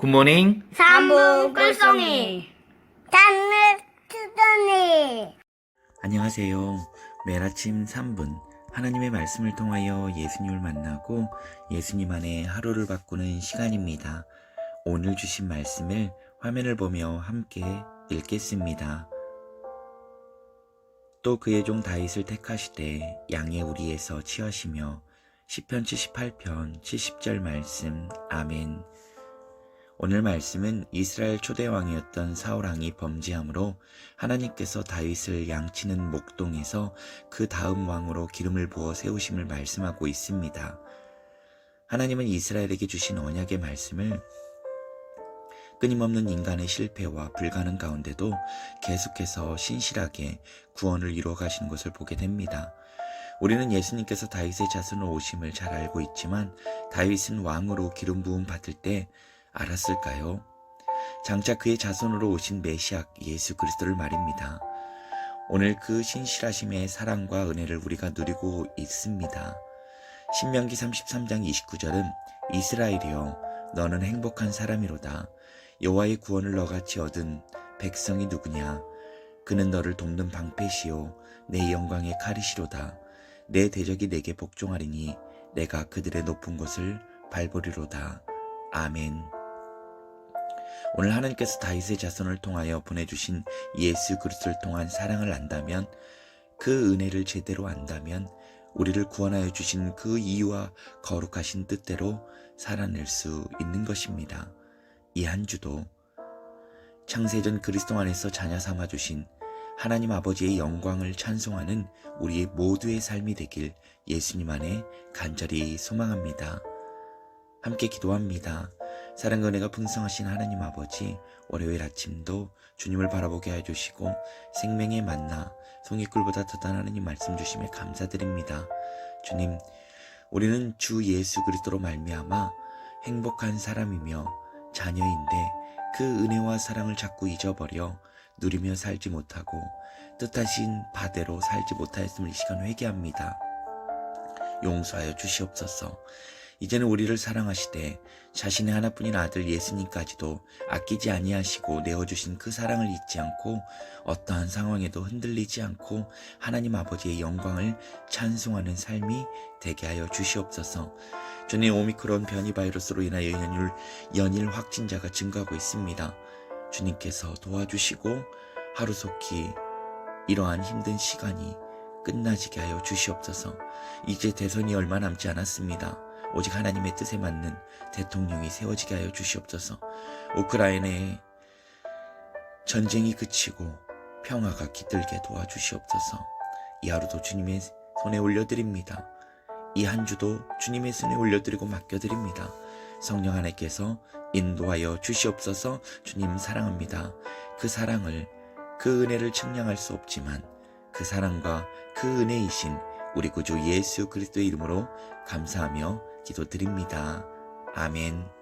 굿모닝. 삼분 꿀송이 단물 투더니 안녕하세요. 매일 아침 3분 하나님의 말씀을 통하여 예수님을 만나고 예수님 안에 하루를 바꾸는 시간입니다. 오늘 주신 말씀을 화면을 보며 함께 읽겠습니다. 또 그의 종 다윗을 택하시되 양의 우리에서 취하시며 시편 78편 70절 말씀 아멘. 오늘 말씀은 이스라엘 초대 왕이었던 사울 왕이 범죄함으로 하나님께서 다윗을 양치는 목동에서 그 다음 왕으로 기름을 부어 세우심을 말씀하고 있습니다. 하나님은 이스라엘에게 주신 언약의 말씀을 끊임없는 인간의 실패와 불가능 가운데도 계속해서 신실하게 구원을 이루어 가시는 것을 보게 됩니다. 우리는 예수님께서 다윗의 자손으로 오심을 잘 알고 있지만 다윗은 왕으로 기름 부음 받을 때 알았을까요? 장차 그의 자손으로 오신 메시아 예수 그리스도를 말입니다. 오늘 그 신실하심의 사랑과 은혜를 우리가 누리고 있습니다. 신명기 33장 29절은 이스라엘이여 너는 행복한 사람이로다. 여호와의 구원을 너같이 얻은 백성이 누구냐? 그는 너를 돕는 방패시요 내 영광의 칼이시로다. 내 대적이 내게 복종하리니 내가 그들의 높은 곳을 밟으리로다. 아멘. 오늘 하나님께서 다윗의 자손을 통하여 보내주신 예수 그리스도를 통한 사랑을 안다면 그 은혜를 제대로 안다면 우리를 구원하여 주신 그 이유와 거룩하신 뜻대로 살아낼 수 있는 것입니다. 이 한 주도 창세전 그리스도 안에서 자녀 삼아 주신 하나님 아버지의 영광을 찬송하는 우리의 모두의 삶이 되길 예수님 안에 간절히 소망합니다. 함께 기도합니다. 사랑과 은혜가 풍성하신 하나님 아버지, 월요일 아침도 주님을 바라보게 해주시고 생명의 만나 송이꿀보다 더단 하나님 말씀 주심에 감사드립니다. 주님, 우리는 주 예수 그리스도로 말미암아 행복한 사람이며 자녀인데 그 은혜와 사랑을 자꾸 잊어버려 누리며 살지 못하고 뜻하신 바대로 살지 못하였음을 이 시간 회개합니다. 용서하여 주시옵소서. 이제는 우리를 사랑하시되 자신의 하나뿐인 아들 예수님까지도 아끼지 아니하시고 내어주신 그 사랑을 잊지 않고 어떠한 상황에도 흔들리지 않고 하나님 아버지의 영광을 찬송하는 삶이 되게 하여 주시옵소서. 주님 오미크론 변이 바이러스로 인하여 연일, 연일 확진자가 증가하고 있습니다. 주님께서 도와주시고 하루속히 이러한 힘든 시간이 끝나지게 하여 주시옵소서. 이제 대선이 얼마 남지 않았습니다. 오직 하나님의 뜻에 맞는 대통령이 세워지게 하여 주시옵소서. 우크라이나의 전쟁이 그치고 평화가 깃들게 도와주시옵소서. 이 하루도 주님의 손에 올려드립니다. 이 한 주도 주님의 손에 올려드리고 맡겨드립니다. 성령 하나님께서 인도하여 주시옵소서 주님 사랑합니다. 그 사랑을, 그 은혜를 측량할 수 없지만 그 사랑과 그 은혜이신 우리 구주 예수 그리스도의 이름으로 감사하며 기도드립니다. 아멘.